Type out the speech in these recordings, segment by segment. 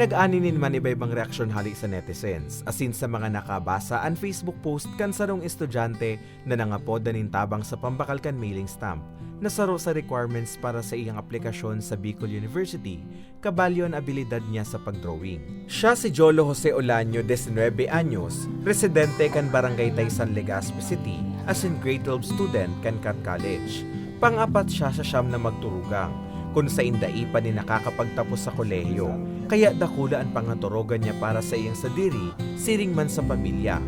Nag-aninin man iba-ibang reaksyon hali sa netizens, asin sa mga nakabasa ang Facebook post kan sarong estudyante na nangapod na nintabang sa Pambakalkan mailing stamp na saro sa requirements para sa iyang aplikasyon sa Bicol University, kabalyo ang abilidad niya sa pagdrawing. Siya si Jolo Jose Olaño, 19 anyos, residente kan Barangay Taysan, Legazpi City, as in grade 12 student kan Cat College. Pangapat siya sa siyam na magturugang, kung sa indai pa ni nakakapagtapos sa kolehiyo. Kaya dakula ang pangaturogan niya para sa iyang sadiri, siring man sa pamilya.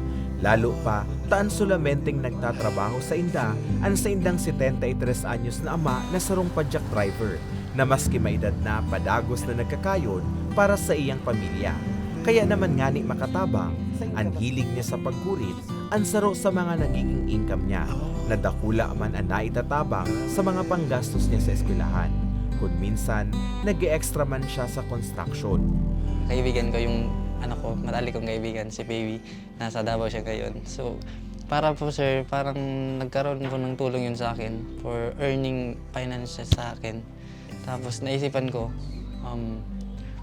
Lalo pa, taan sulamenteng nagtatrabaho sa inda, ang sa indang 73 anyos na ama na sarong padyak driver, na maski may edad na padagos na nagkakayon para sa iyang pamilya. Kaya naman ngani makatabang, ang hilig niya sa pagkurit, ang saro sa mga nagiging income niya, na dakula man ang naitatabang sa mga panggastos niya sa eskwelahan. Kung minsan, nag extra man siya sa construction. Kaibigan ko yung ano ko, matali kong kaibigan, si Baby. Nasa Davao siya ngayon. So, para po sir, parang nagkaroon po ng tulong yun sa akin for earning finances sa akin. Tapos naisipan ko, um,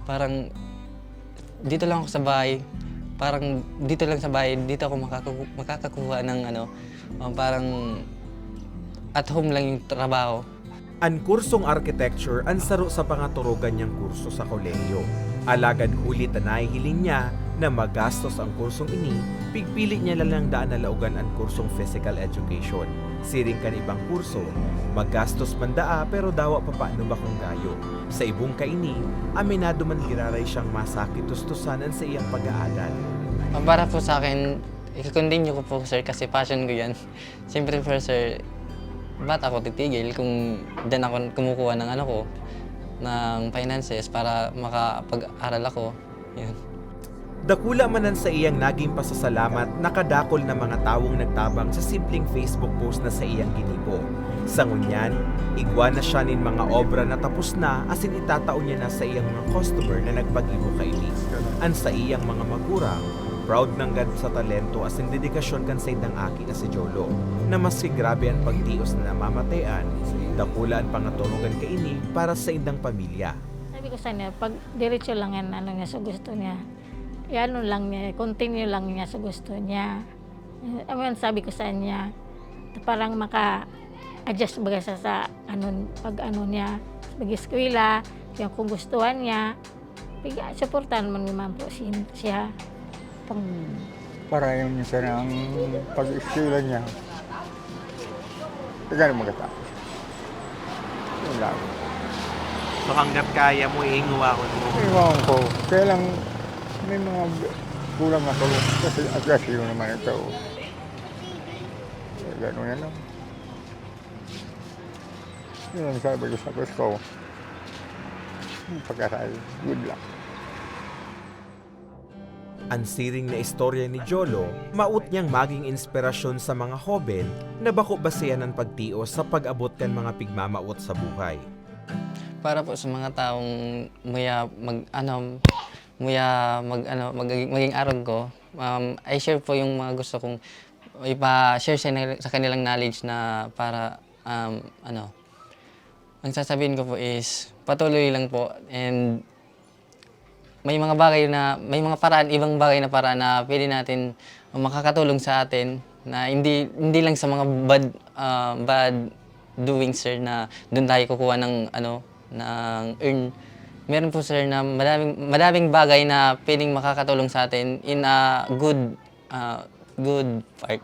parang dito lang ako sa bahay, parang dito lang sa bahay, dito ako makakaku- makakakuha ng ano, um, parang at home lang yung trabaho. Ang kursong architecture ang saro sa pangaturugan niyang kurso sa kolehiyo. Alagad huli tanay hiling niya na magastos ang kursong ini, pigpili niya lang daan na laugan ang kursong physical education. Siring kan ibang kurso, magastos man daa pero dawa pa paano ba kung gayo. Sa ibong kaini, aminado man giraray siyang masakit tustusanan sa iyang pag-aaral. Um, Para po sa akin, i-continue ko po sir kasi passion ko yan. Siyempre po sir, ba't ako titigil kung dyan ako kumukuha ng ano ko, ng finances para makapag-aral ako. Yun. Dakula manan sa iyang naging pasasalamat nakadakol na mga tawong nagtabang sa simpleng Facebook post na sa iyang ginibo. Sa ngunyan, igwa na siya nin mga obra na tapos na asin itataon niya na sa iyang mga customer na nagpag-ibo kay Liz. An sa iyang mga magurang, proud ng gad sa talento asin dedikasyon kan sa indang aki na si Jolo, na mas grabe ang pagtios na namamatayan, dakula ang pangaturugan kaini para sa indang pamilya. Sabi ko sa niya, pag diretso lang yan, ano niya sa gusto niya. Yan lang niya, continue lang niya sa gusto niya. Mean, sabi ko sa niya, parang maka-adjust baga sa, sa ano, pag ano niya, pag eskwela, yung kung gustuhan niya, supportan mo naman po si- siya. Pang para yung minsan ang pag-iskila niya. Kaya magatapos. Yun lang. So hanggat kaya mo, iingawa ko mo. Iwan ko. Kaya lang may mga kulang ako. Kasi agresiyo naman ito. Ganun yan lang. Yun ang sabi ko sa gusto ko. Pagkasal, good luck. Ang siring na istorya ni Jolo, maut niyang maging inspirasyon sa mga hoben na bako basehan ng pagtios sa pag-abot kan mga pigmamaot sa buhay. Para po sa mga taong muya mag ano muya mag ano magiging, maging arog ko, um, I share po yung mga gusto kong ipa-share sa, sa kanilang knowledge na para um, ano ang sasabihin ko po is patuloy lang po and may mga bagay na may mga paraan ibang bagay na paraan na pwede natin makakatulong sa atin na hindi hindi lang sa mga bad ah, bad doing sir na doon tayo kukuha ng ano ng earn. Meron po sir na madaming madaming bagay na pwedeng makakatulong sa atin in a good ah, good part.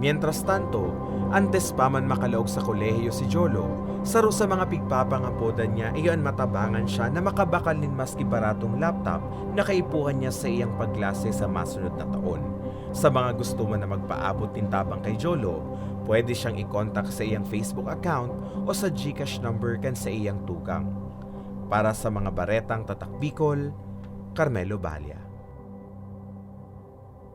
Mientras tanto, antes pa man makalaog sa kolehiyo si Jolo, saro sa mga pigpapangapodan niya iyon matabangan siya na makabakal nin maski baratong laptop na kaipuhan niya sa iyang paglase sa masunod na taon. Sa mga gusto man na magpaabot din tabang kay Jolo, pwede siyang i-contact sa iyang Facebook account o sa Gcash number kan sa iyang tukang. Para sa mga baretang tatak Bicol, Carmelo Balia.